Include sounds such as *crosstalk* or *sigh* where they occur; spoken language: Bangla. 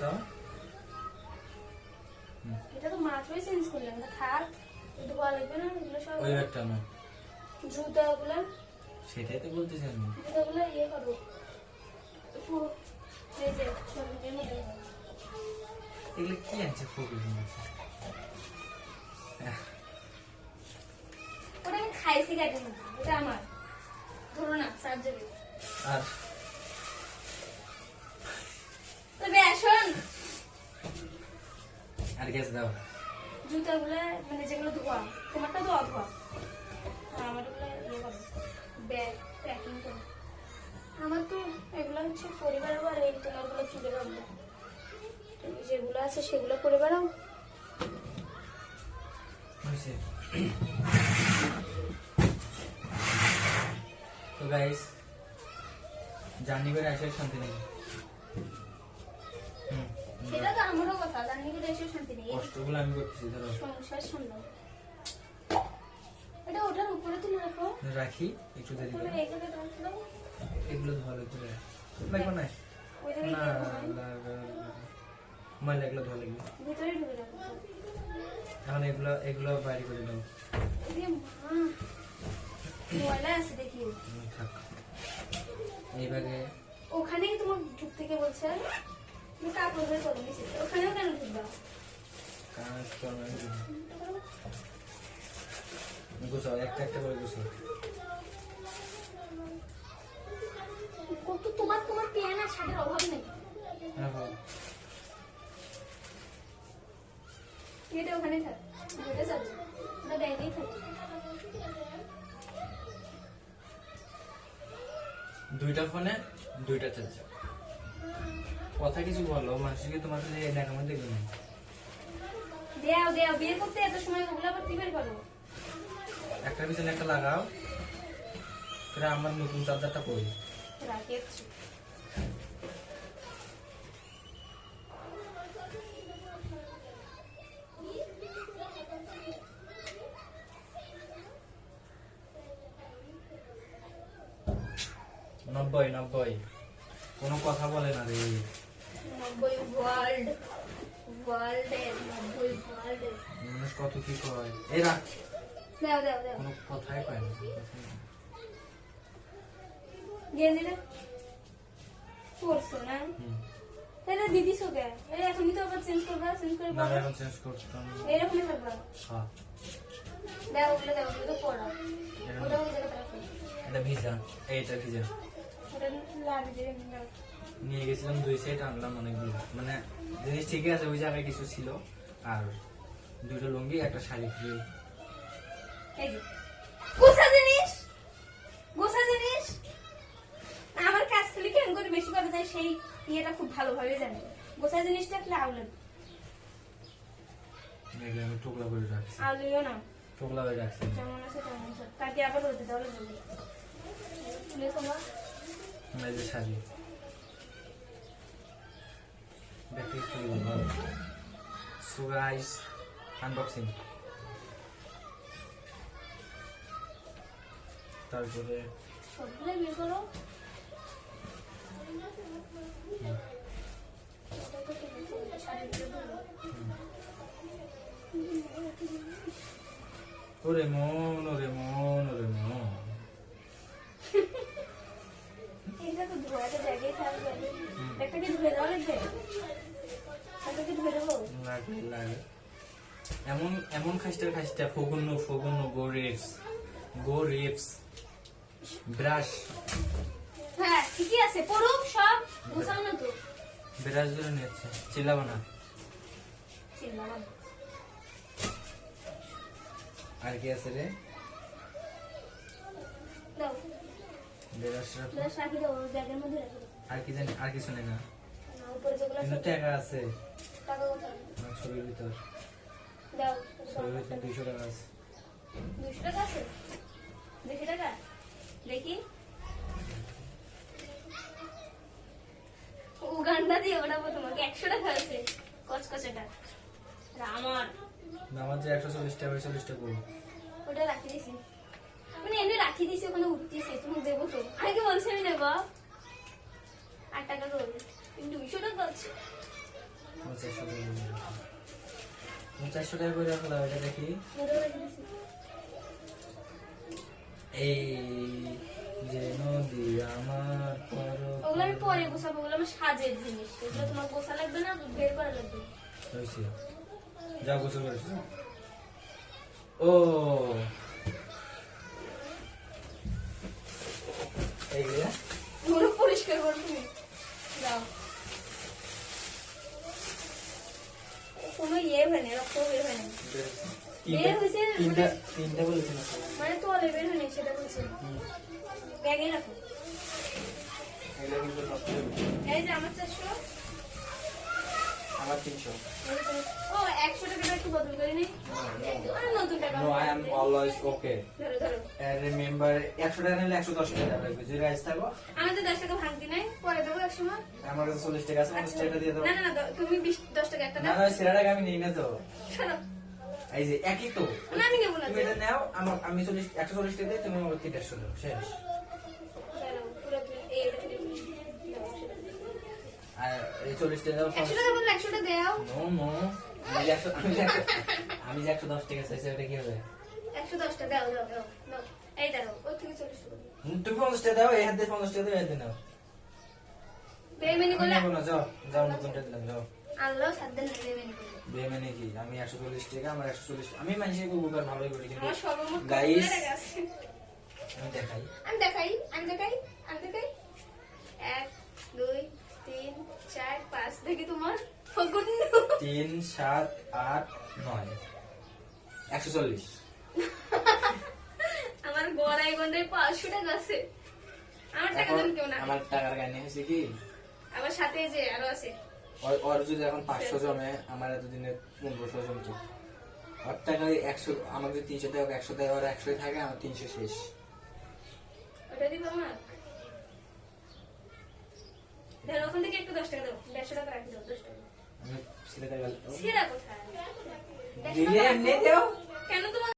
গোছাও এটা তো মাত্রই চেঞ্জ করলাম এটা থাক একটু লাগবে না? এগুলো সব ওই ব্যাগটা না জুতাগুলো? সেটাই তো বলতেছি আমি। জুতাগুলো ইয়ে করো এগুলো কি ফকির ওটা আমি খাইছি গাড়ির এটা আমার। ধরো না সার্জারি। আর গ্যাস দাও। জুতাগুলো মানে যেগুলো ধোয়া তোমারটা অধোয়া আর আমারগুলো ইয়ে করো ব্যাগ প্যাকিং করো। আমার তো এগুলো হচ্ছে পরিবার আর এই তোমারগুলো ফিরে তুমি যেগুলো আছে সেগুলো করে বেড়াও। তো গাইস জার্নি করে আসে শান্তি নেই হুম, সেটা তো আমারও কথা জানি কিন্তু এসে শান্তি নেই। কষ্টগুলো আমি করতেছি ধরো। সংসার সামলাও। এটা ওটার উপরে তুলে রাখো। রাখি একটু দেরি করে। এগুলো ভালো করে লাগবে না? না লাগবে ময়লা এগুলো লাগবে ভিতরে ঢুকে রাখো এখন এগুলো এগুলো বাইরে করে দাও। ময়লা আছে দেখি। থাক। এই ব্যাগে ওখানেই তোমার ঢুক থেকে বলছে। গুছাও একটা একটা করে গুছাও কত তোমার তোমার পেন আর শার্টের অভাব নেই। হ্যাঁ। এটা ওখানেই থাক ওটা ব্যাগেই থাক। দুইটা ফোনে দুইটা চার্জ কথা কিছু বলো মানুষকে তোমার কাছে দেখা মধ্যে দেখবে না। দেও দেও বিয়ে করতে এত সময় ওগুলো আবার কি বের করো? একটা পিছনে একটা লাগাও সেটা আমার নতুন চার্জারটা করি রাখি নব্বই নব্বই। কোনো কথা বলে না রে। নব্বই ওয়ার্ল্ড ওয়ার্ল্ডের নব্বই ওয়ার্ল্ডের মানুষ কত কি কয়? এই রাখ। দেও দেও দেও। কোনো কথাই কয় না গেঞ্জিটা পরছো না। তাহলে দিদি সোকে এই এখনই তো আবার চেঞ্জ করবা চেঞ্জ করে না এখন চেঞ্জ করতাম এরকমই থাকবা হ্যাঁ দেও ওগুলো দেও ওগুলো তো পড়া ওটা ওই জায়গাতে রাখো এটা ভিজা এইটা ভিজা। ওটা নিয়ে গেছিলাম দুই সেট আনলাম অনেকগুলো। মানে জিনিস ঠিকই আছে ওই জায়গায় কিছু ছিল। আর দুটো লুঙ্গি একটা শাড়ি ফ্রি। গোসা জিনিস গোসা জিনিস। আমার কাজ খালি কেমন করে বেশি করা যায় সেই ইয়েটা খুব ভালোভাবে জানি। গোসা জিনিসটা আসলে আউলেন আমি টুকরা করে রাখছি। আউলিও না টুকরা করে রাখছি। যেমন আছে তেমন আছে। কাকে আবার হতে তাহলে তুলে তোমার। এই যে শাড়ি। দেখতে খুবই ভালো সো গাইস আনবক্সিং তারপরে সবগুলো বের করো। ওরে মন ওরে মন ওরে মন এটা তো ধোয়াতে জায়গায় থাকবে। এমন এমন খাইস্টার খাইস্টা ফগুন্ন ফগুন্ন গো রিপস গো রিপস ব্রাশ। হ্যাঁ ঠিকই আছে পড়ুক সব গোছাও না তো। ব্রাশ ধরে নিচ্ছে চিল্লাবো না। আর কি আছে রে? দাও। ব্রাশ রাখো। দাও ব্যাগের মধ্যে রাখি আর কি জানি আর কিছু নেই না। কিন্তু টাকা আছে। ছবির ভিতর। ছবির ভিতর দুইশো টাকা আছে। দুশো টাকা আছে? দুশো টাকা? দেখি। উগান্ডা দিয়ে ওঠাবো তোমাকে একশো টাকা আছে। কচকচাটা। আমার। আমার যে একশো চল্লিশ টাকা চল্লিশ টাকা ওটা রাখি দিছি। মানে এমনি রাখি দিছি ওখানে উঠতেছে তুমি দেবো তো। আগে কি বলছি আমি নেব আট টাকা করবে দুইশো টাকা আছে। চারশো টাকা করে রাখো। তুমি চারশো টাকা করে রাখো এটা দেখি। এই যে নদী আমার ওগুলো আমি পরে গোছাবো ওগুলো আমার সাজের জিনিস। এগুলো তোমার গোছা লাগবে না বের করা লাগবে। হয়েছে। যা গোসল করেছ। ও। এইগুলা পরিষ্কার করো তুমি দাও কোনো ইয়ে হয়নি রক্ত বের হয়নি বের হয়েছে তিনটা তিনটা বলেছি মানে তলে বের হয়নি সেটা বলছে। ব্যাগে রাখো। হয়ে। এই যে আমার চারশো। আমার তিনশো। ও একটু বদল করে নি নতুন টাকা no I am always okay ধরো ধরো। রিমেম্বার একশো টাকা নিলে একশো দশ টাকা লাগবে। যদি রাইস থাকো। আমি তো দশ টাকা ভাঙতি নাই পরে দেবো এক সময়। আমার কাছে চল্লিশ টাকা আছে পঞ্চাশ টাকা দিয়ে দেবো না না না তুমি বিশ দশ টাকা একটা দাও। না সেরা টাকা আমি নিই না তো শোনো। এই যে একই তো। না আমি নেব না তুমি এটা নাও আমার আমি চল্লিশ টাকা দিই তুমি আমার তিনটা একশো দাও শেষ। আর এই চল্লিশ টাকা একশো টাকা বললে একশোটা দেও। নো নো আমি যে একশো দশ টাকা চাইছি ওটা কি হবে? একশো দশটা দাও দাও দাও দাও। এই দাঁড়াও ওই থেকে চল্লিশ টাকা তুমি পঞ্চাশ টাকা দাও এই হাত পঞ্চাশ টাকা দাও এই হাত নাও। বেইমানি করলে যাও যাও নতুনটা দিলাম যাও। আল্লাহ সাত দিন বেইমানি করলে বেমানে কি? আমি একশো চল্লিশ টাকা আমার একশো চল্লিশ আমি উপকার ভালোই করি কিন্তু দেখাই আমি দেখাই। আমি দেখাই আমি দেখাই এক দুই তিন চার পাঁচ দেখি তোমার ফগুন তিন সাত আট নয়। একশো চল্লিশ। *laughs* আমার গড়াই গন্ডায় পাঁচশো টাকা আছে। আমার টাকা দেন কেউ না। আমার টাকার হয়েছে কি? আমার সাথে যে আরও আছে। ওর- ওর যদি এখন পাঁচশো জমে আমার এতদিনে পনেরোশো জমছে। ওর টাকায় একশো আমার যদি তিনশো টাকা একশো টাকা ওর একশোই থাকে আমার তিনশো শেষ। ওটা দিব আমার ধরো ওখান থেকে একটু দশ টাকা দাও দেড়শো টাকা রাখি দাও দশ টাকা। ছেলেটা গেল সেরা কোথায়। কেন তোমার